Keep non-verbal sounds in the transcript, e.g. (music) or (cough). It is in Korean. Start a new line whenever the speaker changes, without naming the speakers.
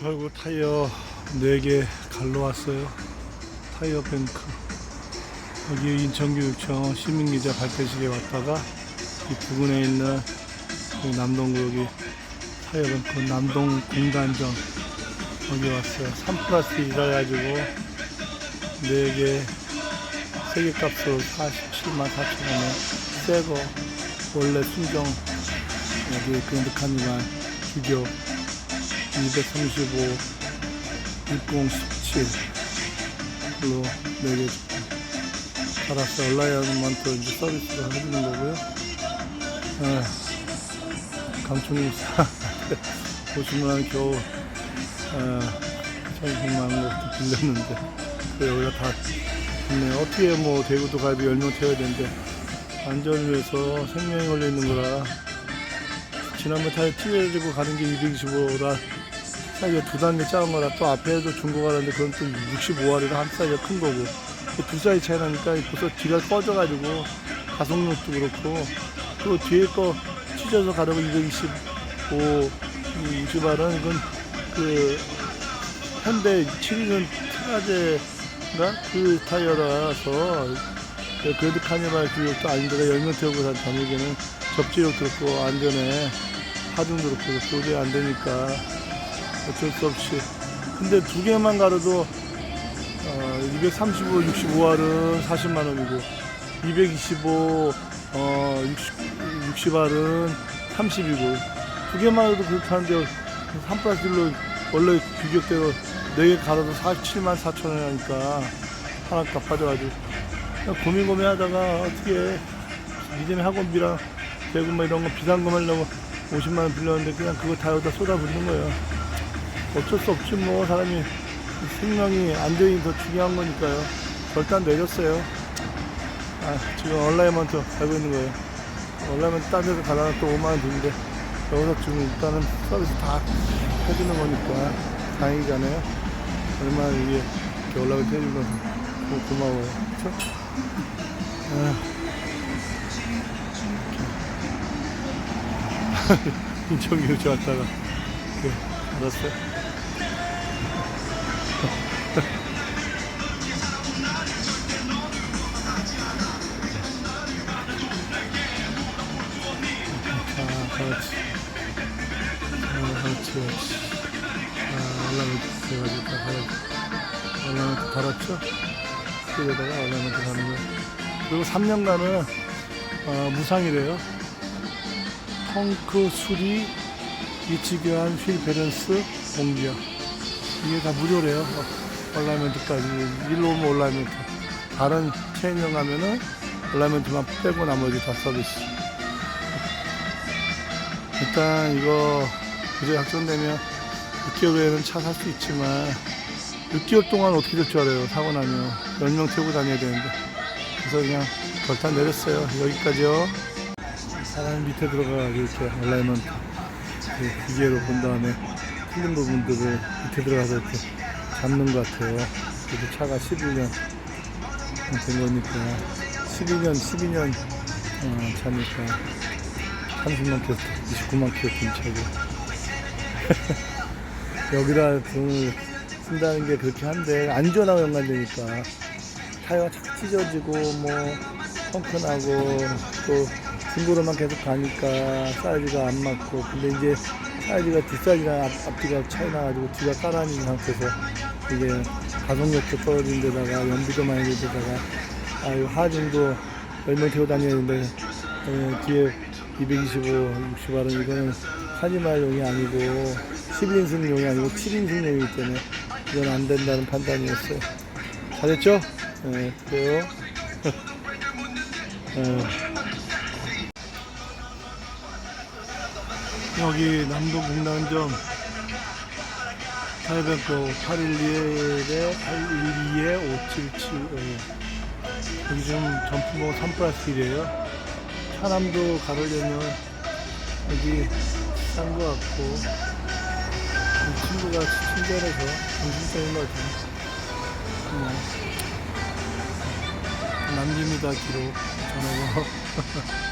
결국 타이어 4개 갈러 왔어요. 타이어 뱅크. 여기 인천교육청 시민기자 발대식에 왔다가 이 부근에 있는 이 남동구 여기 타이어 뱅크 남동 공단점 여기 왔어요. 3 플러스 1라 가지고 4개, 3개 값으로 47만 4천 원에 새거 원래 순정 여기 그랜드 카니발 규격 235 6017로 4개 갈아서 얼라이언먼트 이제 서비스를 해주는 거고요. 네. 강촌이 50만원 (laughs) 겨우 어, 1,100만원 빌렸는데 그 여기가 다 있네. 어떻게 뭐 대구도 가도 10명 태워야 되는데 안전을 위해서 생명이 걸려 있는 거라 지난번 타이어 튀어지고 가는 게 225라 사이즈가 두 단계 작은 거라 또 앞에도 중고 가는데 그건 또 65R이라 한 사이즈가 큰 거고. 그두 사이즈 차이 나니까 벌써 뒤가 꺼져가지고 가속력도 그렇고. 그 뒤에 거 찢어서 가려고 225, 60R은 이건 그 현대 7인은 트라제가? 그 타이어라서 그래도 카니발 규격도 아닌데다 열명 태우고 다니기에는 접지력 그렇고 안전에 하중도 그렇고 도저히 안 되니까 어쩔 수 없이. 근데 두 개만 가려도 어, 235, 65R은 40만 원이고 225, 어, 60, 60R은 30이고 두 개만 해도 그렇게 하는데 3 플러스 1로 원래 규격대로 4개 갈아도 47만 4천 원 하니까 하나 갚아져가지고. 그냥 고민 고민하다가 어떻게 이전에 학원비랑 대구 뭐 이런 거 비싼 거 하려고 50만 원 빌렸는데 그냥 그거 다 여기다 쏟아붓는 거예요. 어쩔 수 없지 뭐 사람이 생명이 안전이 더 중요한 거니까요. 결단 내렸어요. 아, 지금 얼라이먼트 가고 있는 거예요. 얼라이먼트 딴 데서 가다가 또 5만 원 드는데 여기서 지금 일단은 서비스 다 해주는 거니까 다행이잖아요. 얼마나 이게 이렇게 올라가게 해준 건 고- 고마워요. 그쵸? 아. 인천교육 왔다가 그 알았어요? 자, 그렇지. 자, 그렇지, 그렇지. 자, 얼라멘트 돼가지고 다 달았, 얼라멘트 달았죠? 그에다가 얼라멘트 가는 거예요. 그리고 3년간은 어, 무상이래요. 펑크 수리, 위치 교환, 휠 밸런스, 공기업. 이게 다 무료래요. 어, 얼라멘트까지. 일로 오면 얼라멘트. 다른 체인점 가면은 얼라멘트만 빼고 나머지 다 서비스. 일단 이거 규제 확정되면 6개월 후에는 차 살 수 있지만 6개월 동안 어떻게 될 줄 알아요. 사고 나면 10명 태우고 다녀야 되는데. 그래서 그냥 결단 내렸어요. 여기까지요. 사람 밑에 들어가가지고 이렇게 얼라이먼트 그 기계로 본 다음에 틀린 부분들을 밑에 들어가서 이렇게 잡는 것 같아요. 그래도 차가 11년 된 거니까. 12년 12년 어, 차니까. 30만 킬로 29만 킬로 된 차고. (laughs) 여기다 돈을 쓴다는 게 그렇게 한데 안전하고 연관되니까 타이어가 자꾸 찢어지고 뭐 펑크 나고 또 중고로만 계속 가니까 사이즈가 안 맞고 근데 이제 사이즈가 뒷사이즈랑 앞, 앞뒤가 차이 나가지고 뒤가 깔아있는 상태에서 이게 가속력도 떨어진 데다가 연비도 많이 들 데다가 아유 하중도 열명 태워 다녀야 되는데 에, 뒤에 225, 60발은 이거는 카니발용이 아니고 11인승용이 아니고 7인승용이기 때문에 이건 안 된다는 판단이었어요 잘했죠? 네, 그래요 네. (laughs) 여기 남도 공단점 타이벤코 812에 812에 577 여기 지금 점프모 3 플러스 1이에요. 차남도 가려면 여기 싼 거 같고 이 친구가 친절해서 정신적인 것 같아요. 뭐, 남깁니다 기록. 전화번호 (laughs)